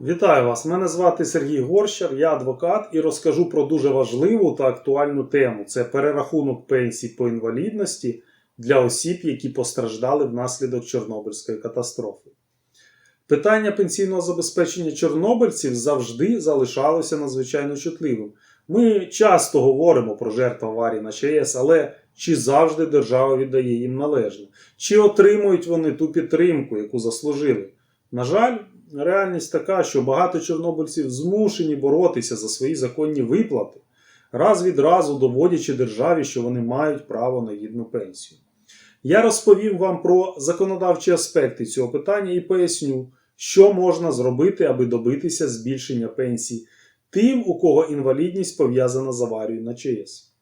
Вітаю вас! Мене звати Сергій Горщар, я адвокат і розкажу про дуже важливу та актуальну тему: це перерахунок пенсій по інвалідності для осіб, які постраждали внаслідок Чорнобильської катастрофи. Питання пенсійного забезпечення чорнобильців завжди залишалося надзвичайно чутливим. Ми часто говоримо про жертв аварії на ЧАЕС, але чи завжди держава віддає їм належне? Чи отримують вони ту підтримку, яку заслужили? На жаль, реальність така, що багато чорнобильців змушені боротися за свої законні виплати, раз від разу доводячи державі, що вони мають право на гідну пенсію. Я розповім вам про законодавчі аспекти цього питання і поясню, що можна зробити, аби добитися збільшення пенсій тим, у кого інвалідність пов'язана з аварією на ЧАЕС.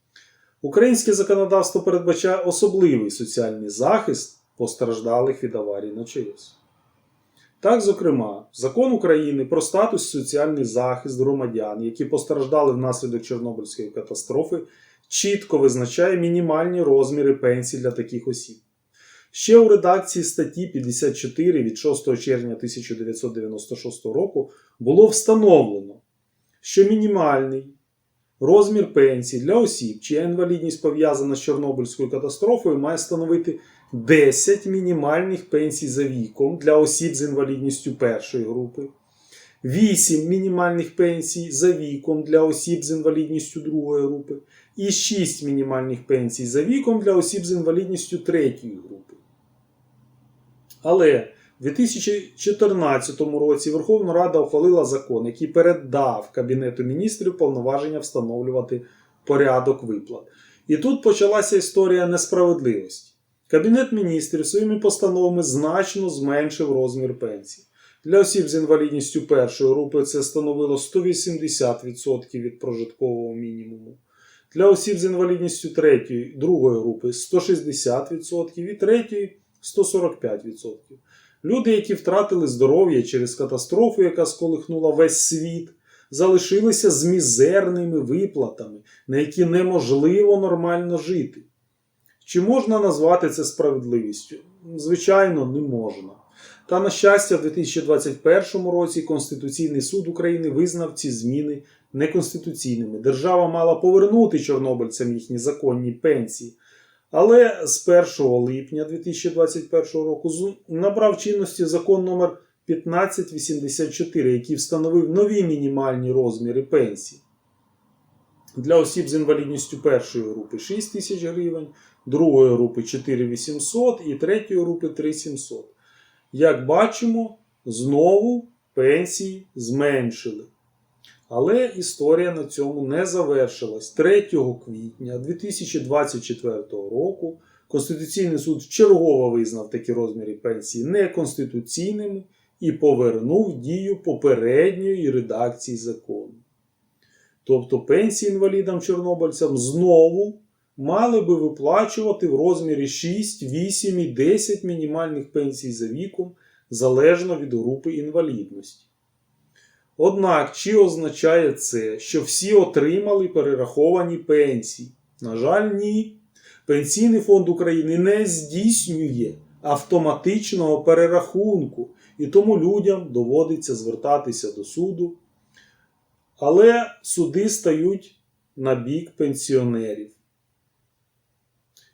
Українське законодавство передбачає особливий соціальний захист постраждалих від аварії на ЧАЕС. Так, зокрема, закон України про статус і соціальний захист громадян, які постраждали внаслідок Чорнобильської катастрофи, чітко визначає мінімальні розміри пенсій для таких осіб. Ще у редакції статті 54 від 6 червня 1996 року було встановлено, що мінімальний розмір пенсії для осіб, чия інвалідність пов'язана з Чорнобильською катастрофою, має становити 10 мінімальних пенсій за віком для осіб з інвалідністю першої групи, 8 мінімальних пенсій за віком для осіб з інвалідністю другої групи і 6 мінімальних пенсій за віком для осіб з інвалідністю третьої групи. Але в 2014 році Верховна Рада ухвалила закон, який передав Кабінету міністрів повноваження встановлювати порядок виплат. І тут почалася історія несправедливості. Кабінет міністрів своїми постановами значно зменшив розмір пенсій. Для осіб з інвалідністю першої групи це становило 180% від прожиткового мінімуму. Для осіб з інвалідністю третьої, другої групи 160% і третьої 145%. Люди, які втратили здоров'я через катастрофу, яка сколихнула весь світ, залишилися з мізерними виплатами, на які неможливо нормально жити. Чи можна назвати це справедливістю? Звичайно, не можна. Та, на щастя, в 2021 році Конституційний суд України визнав ці зміни неконституційними. Держава мала повернути чорнобильцям їхні законні пенсії. Але з 1 липня 2021 року набрав чинності закон номер 1584, який встановив нові мінімальні розміри пенсій. Для осіб з інвалідністю першої групи 6 тисяч гривень, другої групи 4800 і третьої групи 3700. Як бачимо, знову пенсії зменшили. Але історія на цьому не завершилась. 3 квітня 2024 року Конституційний суд вчергово визнав такі розміри пенсії неконституційними і повернув дію попередньої редакції закону. Тобто пенсії інвалідам чорнобильцям знову мали би виплачувати в розмірі 6, 8 і 10 мінімальних пенсій за віком залежно від групи інвалідності. Однак, чи означає це, що всі отримали перераховані пенсії? На жаль, ні. Пенсійний фонд України не здійснює автоматичного перерахунку, і тому людям доводиться звертатися до суду. Але суди стають на бік пенсіонерів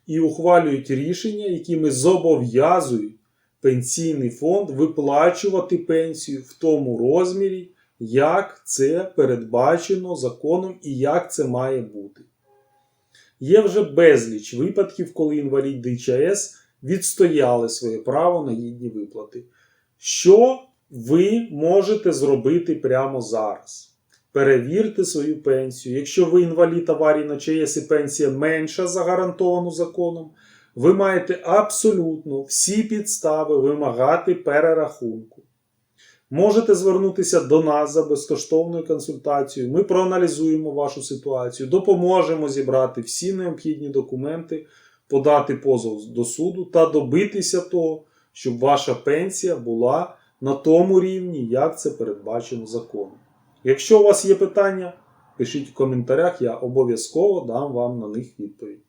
і ухвалюють рішення, якими зобов'язують пенсійний фонд виплачувати пенсію в тому розмірі, як це передбачено законом і як це має бути. Є вже безліч випадків, коли інваліди ЧАЕС відстояли своє право на гідні виплати. Що ви можете зробити прямо зараз? Перевірте свою пенсію. Якщо ви інвалід аварії на ЧАЕС і пенсія менша за гарантовану законом, ви маєте абсолютно всі підстави вимагати перерахунку. Можете звернутися до нас за безкоштовною консультацією. Ми проаналізуємо вашу ситуацію, допоможемо зібрати всі необхідні документи, подати позов до суду та добитися того, щоб ваша пенсія була на тому рівні, як це передбачено законом. Якщо у вас є питання, пишіть в коментарях, я обов'язково дам вам на них відповідь.